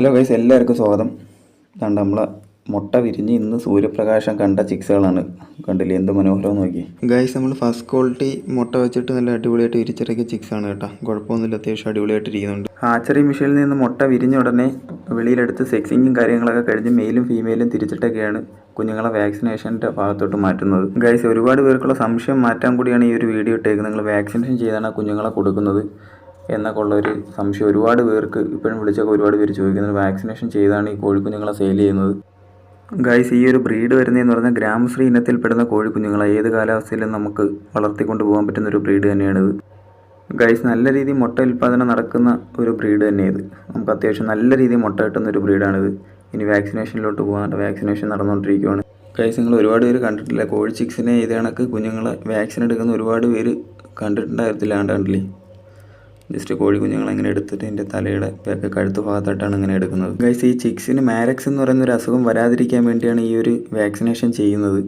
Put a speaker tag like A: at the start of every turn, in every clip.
A: Hello guys എല്ലാവർക്കും സ്വാഗതം. കണ്ട നമ്മളെ മുട്ട വിരിഞ്ഞ് ഇന്ന് സൂര്യപ്രകാശം കണ്ട ചിക്സുകളാണ് കണ്ടില്ലേ എന്ത് മനോഹരം നോക്കി. ഗൈസ് നമ്മൾ ഫസ്റ്റ് ക്വാളിറ്റി മുട്ട വെച്ചിട്ട് നല്ല അടിപൊളിയായിട്ട് വിരിച്ചിറക്കിയ ചിക്സാണ് ആണ് കേട്ടോ. കുഴപ്പമൊന്നുമില്ല അത്യാവശ്യം അടിപൊളിയായിട്ട് ഇരിക്കുന്നുണ്ട്. ആച്ചറി മിഷനിൽ നിന്ന് മുട്ട വിരിഞ്ഞ ഉടനെ വെളിയിലെടുത്ത് സെക്സിങ്ങും കാര്യങ്ങളൊക്കെ കഴിഞ്ഞ് മെയിലും ഫീമെയിലും തിരിച്ചിട്ടൊക്കെയാണ് കുഞ്ഞുങ്ങളെ വാക്സിനേഷന്റെ ഭാഗത്തോട്ട് മാറ്റുന്നത്. ഗൈസ് ഒരുപാട് പേർക്കുള്ള സംശയം മാറ്റാൻ കൂടിയാണ് ഈ ഒരു വീഡിയോ ഇട്ടേക്കുന്നത്. നിങ്ങൾ വാക്സിനേഷൻ ചെയ്താണ് കുഞ്ഞുങ്ങളെ കൊടുക്കുന്നത്. എന്നൊക്കെ ഉള്ള ഒരു സംശയം. ഒരുപാട് പേർക്ക് ഇപ്പോഴും വിളിച്ചൊക്കെ ഒരുപാട് പേര് ചോദിക്കുന്നത് വാക്സിനേഷൻ ചെയ്താണ് ഈ കോഴിക്കുഞ്ഞുങ്ങളെ സെയിൽ ചെയ്യുന്നത്. ഗൈസ് ഈ ഒരു ബ്രീഡ് വരുന്നതെന്ന് പറഞ്ഞാൽ ഗ്രാമശ്രീ ഇനത്തിൽപ്പെടുന്ന കോഴിക്കുഞ്ഞുങ്ങളെ ഏത് കാലാവസ്ഥയിലും നമുക്ക് വളർത്തിക്കൊണ്ട് പോകാൻ പറ്റുന്ന ഒരു ബ്രീഡ് തന്നെയാണിത്. ഗൈസ് നല്ല രീതിയിൽ മുട്ട ഉൽപ്പാദനം നടക്കുന്ന ഒരു ബ്രീഡ് തന്നെയത് നമുക്ക് അത്യാവശ്യം നല്ല രീതിയിൽ മുട്ട കിട്ടുന്ന ഒരു ബ്രീഡാണിത് ഇനി വാക്സിനേഷനിലോട്ട് പോകാനുണ്ട് വാക്സിനേഷൻ നടന്നുകൊണ്ടിരിക്കുകയാണ് ഗൈസ് നിങ്ങൾ ഒരുപാട് പേര് കണ്ടിട്ടില്ല? കോഴി ചിക്സിനെ ഇത് കണക്ക് കുഞ്ഞുങ്ങളെ വാക്സിൻ എടുക്കുന്ന ഒരുപാട് പേര് കണ്ടിട്ടുണ്ടായിരുന്നില്ല കണ്ടില്ലേ ജസ്റ്റ് കോഴി കുഞ്ഞുങ്ങളെ ഇങ്ങനെ എടുത്തിട്ട് ഇതിന്റെ തലയുടെ കഴുത്ത് ഭാഗത്തായിട്ടാണ് ഇങ്ങനെ എടുക്കുന്നത്. ഗൈസ് ഈ ചിക്സിന് മാരക്സ് എന്ന് പറയുന്ന ഒരു അസുഖം വരാതിരിക്കാൻ വേണ്ടിയാണ് ഈ ഒരു വാക്സിനേഷൻ ചെയ്യുന്നത്.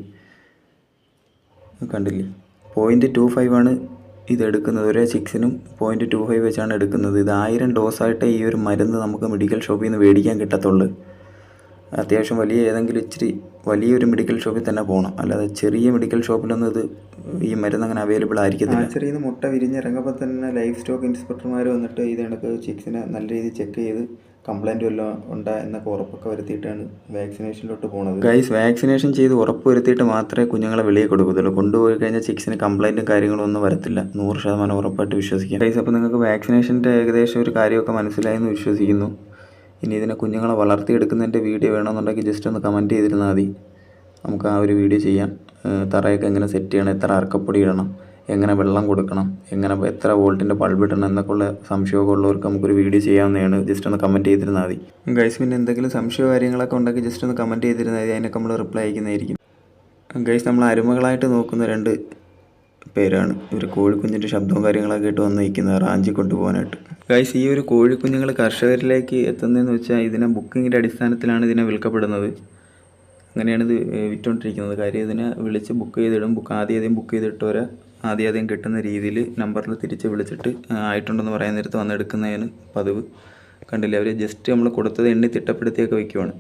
A: കണ്ടില്ലേ? പോയിന്റ് ടു ഫൈവ് ആണ് ഇതെടുക്കുന്നത് ഒരേ ചിക്സിനും പോയിന്റ് ടു ഫൈവ് വെച്ചാണ് എടുക്കുന്നത്. ഇത് ആയിരം ഡോസായിട്ട് ഈ ഒരു മരുന്ന് നമുക്ക് മെഡിക്കൽ ഷോപ്പിൽ നിന്ന് മേടിക്കാൻ കിട്ടത്തുള്ളൂ. അത്യാവശ്യം വലിയ ഏതെങ്കിലും ഇച്ചിരി വലിയൊരു മെഡിക്കൽ ഷോപ്പിൽ തന്നെ പോകണം അല്ലാതെ ചെറിയ മെഡിക്കൽ ഷോപ്പിലൊന്നും ഇത് ഈ മരുന്ന് അങ്ങനെ അവൈലബിൾ ആയിരിക്കത്തില്ല. ചെറിയ മുട്ട വിരിഞ്ഞിറങ്ങുമ്പോൾ തന്നെ ലൈഫ് സ്റ്റോക്ക് ഇൻസ്പെക്ടർമാർ വന്നിട്ട് ഇത് കണക്ക് ചിക്സിനെ നല്ല രീതിയിൽ ചെക്ക് ചെയ്ത് കംപ്ലൈന്റ് വല്ലതും ഉണ്ടാ എന്നൊക്കെ ഉറപ്പൊക്കെ വരുത്തിയിട്ടാണ് വാക്സിനേഷനിലോട്ട് പോകുന്നത് ഗൈസ് വാക്സിനേഷൻ ചെയ്ത് ഉറപ്പ് വരുത്തിയിട്ട് മാത്രമേ കുഞ്ഞുങ്ങളെ വെളിയിൽ കൊടുക്കത്തുള്ളൂ. കൊണ്ടുപോയി കഴിഞ്ഞാൽ ചിക്സിന് കംപ്ലൈന്റും കാര്യങ്ങളും ഒന്നും വരത്തില്ല. നൂറ് ശതമാനം ഉറപ്പായിട്ട് വിശ്വസിക്കാം. ഗൈസ് അപ്പോൾ നിങ്ങൾക്ക് വാക്സിനേഷന്റെ ഏകദേശം ഒരു കാര്യമൊക്കെ മനസ്സിലായെന്ന് വിശ്വസിക്കുന്നു. ഇനി ഇതിനെ കുഞ്ഞുങ്ങളെ വളർത്തിയെടുക്കുന്നതിന്റെ വീഡിയോ വേണമെന്നുണ്ടെങ്കിൽ ജസ്റ്റ് ഒന്ന് കമന്റ് ചെയ്തിരുന്നാൽ മതി. നമുക്ക് ആ ഒരു വീഡിയോ ചെയ്യാം തറയൊക്കെ എങ്ങനെ സെറ്റ് ചെയ്യണം എത്ര അറക്കപ്പൊടി ഇടണം എങ്ങനെ വെള്ളം കൊടുക്കണം എങ്ങനെ എത്ര വോൾട്ടിന്റെ ബൾബ് ഇടണം എന്നൊക്കെ ഉള്ള സംശയമൊക്കെ ഉള്ളവർക്ക് നമുക്കൊരു വീഡിയോ ചെയ്യാവുന്നതാണ്. ജസ്റ്റ് ഒന്ന് കമന്റ് ചെയ്തിരുന്നാൽ മതി. ഗൈസ് പിന്നെ എന്തെങ്കിലും സംശയമോ കാര്യങ്ങളൊക്കെ ഉണ്ടെങ്കിൽ ജസ്റ്റ് ഒന്ന് കമന്റ് ചെയ്തിരുന്നാൽ മതി. അതിനൊക്കെ നമ്മൾ റിപ്ലൈ അയക്കുന്നതായിരിക്കും. ഗൈസ് നമ്മൾ അരുമകളായിട്ട് നോക്കുന്ന രണ്ട് പേരാണ്. ഇവർ കോഴിക്കുഞ്ഞിന്റെ ശബ്ദവും കാര്യങ്ങളൊക്കെ ഇട്ട് വന്ന് നിൽക്കുന്നത് റാഞ്ചി കൊണ്ടുപോകാനായിട്ട്. ഗൈസ് ഈ ഒരു കോഴിക്കുഞ്ഞുങ്ങൾ കർഷകരിലേക്ക് എത്തുന്നതെന്ന് വെച്ചാൽ ഇതിനെ ബുക്കിങ്ങിന്റെ അടിസ്ഥാനത്തിലാണ് ഇതിനെ വിൽക്കപ്പെടുന്നത്. അങ്ങനെയാണ് ഇത് വിറ്റുകൊണ്ടിരിക്കുന്നത് കാര്യം ഇതിനെ വിളിച്ച് ബുക്ക് ചെയ്തിടും. ബുക്ക് ആദ്യം ആദ്യം ബുക്ക് ചെയ്തിട്ടവരെ ആദ്യം ആദ്യം കിട്ടുന്ന രീതിയിൽ നമ്പറിൽ തിരിച്ച് വിളിച്ചിട്ട് ആയിട്ടുണ്ടെന്ന് പറയാൻ നേരത്ത് വന്നെടുക്കുന്നതിന് പതിവ്. കണ്ടില്ലേ? അവർ ജസ്റ്റ് നമ്മൾ കൊടുത്തത് എണ്ണി തിട്ടപ്പെടുത്തിയൊക്കെ വയ്ക്കുവാണ്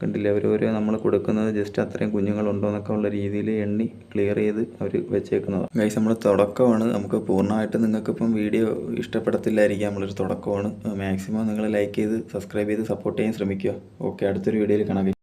A: കണ്ടില്ലേ? അവർ ഓരോ നമ്മൾ കൊടുക്കുന്നത് ജസ്റ്റ് അത്രയും കുഞ്ഞുങ്ങളുണ്ടോ എന്നൊക്കെ ഉള്ള രീതിയിൽ എണ്ണി ക്ലിയർ ചെയ്ത് അവർ വെച്ചേക്കുന്നതാണ് ഗൈസ് നമ്മൾ തുടക്കമാണ്. നമുക്ക് പൂർണമായിട്ട് നിങ്ങൾക്കിപ്പം വീഡിയോ ഇഷ്ടപ്പെടത്തില്ലായിരിക്കാം. നമ്മളൊരു തുടക്കമാണ്. മാക്സിമം നിങ്ങൾ ലൈക്ക് ചെയ്ത് സബ്സ്ക്രൈബ് ചെയ്ത് സപ്പോർട്ട് ചെയ്യാൻ ശ്രമിക്കുക. ഓക്കെ അടുത്തൊരു വീഡിയോയിൽ കാണാം